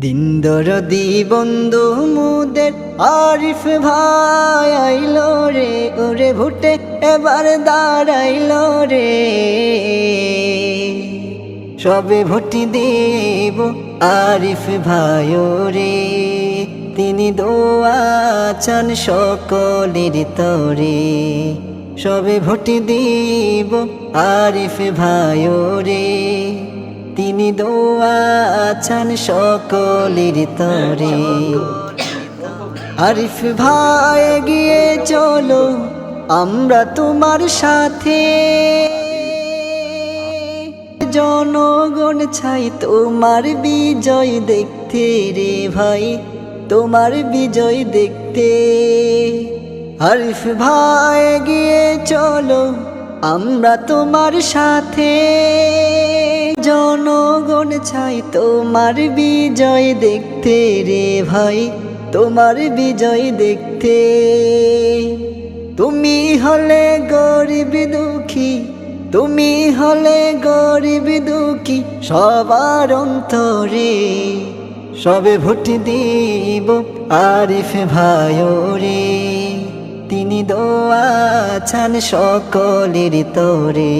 দিন দরদি বন্ধু মুদের আরিফ ভাই আইলো রে, ওরে ভুটে এবার দাঁড়াইল রে। সবে ভুটি দেব আরিফ ভাই রে তিনি দোয়া চান সকলের তরে। সবে ভুটি দেব আরিফ ভাই রে তিনি দোয়া চান সকলের তরে। আরিফ ভাই গিয়ে চলো, আমরা তোমার সাথে। জনগণ ছাই তোমার বিজয় দেখতে রে ভাই, তোমার বিজয় দেখতে। আরিফ ভাই গিয়ে চলো, আমরা তোমার সাথে। ছাই তোমার বিজয় দেখতে রে ভাই, তোমার বিজয় দেখতে। তুমি হলে গরিব দুঃখী, তুমি হলে গরিব দুঃখী, সবার অন্তরে। সবে ভোট দিব আরিফ ভাই রে তিনি দোয়া ছান সকলের তরে।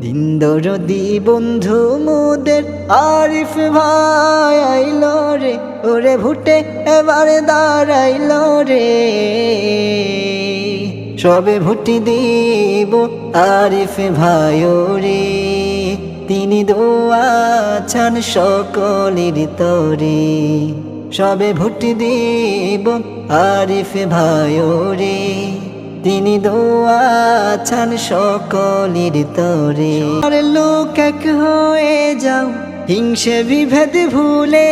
দিন দরদি বন্ধু মোদের আরিফ ভাই আইল রে, ওরে ভুটে এবারে দাঁড়াইল রে। সবে ভুটি দিব আরিফ ভাই রে তিনি দোয়া ছান সকলের তরে। সবে ভুটি দিব আরিফ ভাই রে তিনি দোয়া ছান সকলের তরে। আর লোক এক হয়ে যাও, হিংসে বিভেদ ভুলে।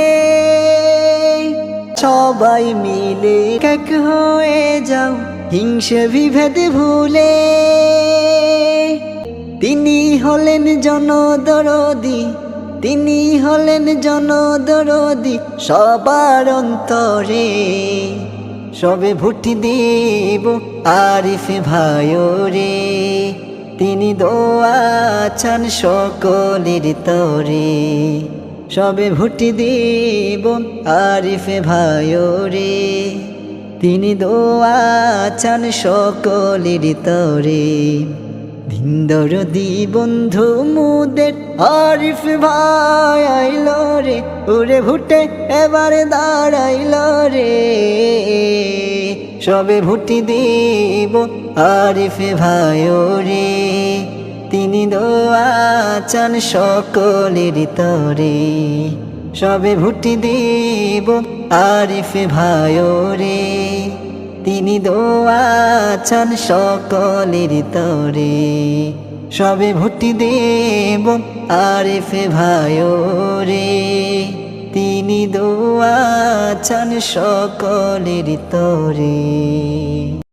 সবাই মিলে এক হয়ে যাও, হিংসে বিভেদ ভুলে। তিনি হলেন জনদরদি, তিনি হলেন জনদরদি সবার অন্তরে। সবে ভুটি দেব আরিফে ভাই রে। তিনি দোয়াছান সকলের তরে। সবে ভুটি দেব আরিফে ভাই রে। তিনি দোয়াছান সকলের তরে। ভিন্দর দি বন্ধু, মুদের আরিফ ভাই আইলো রে ওরে ভুটে এবারে দাঁড়াইল রে। সবে ভুটি দিব আরিফ ভাই রে তিনি দোয়া চান সকলের তরে। সবে ভুটি দিব আরিফ ভাই রে তিনি দোয়াছন সকলের তরে। সবে ভুটি দেব আরেফে ভাই রে তিনি দোয়াছন সকলের তরে।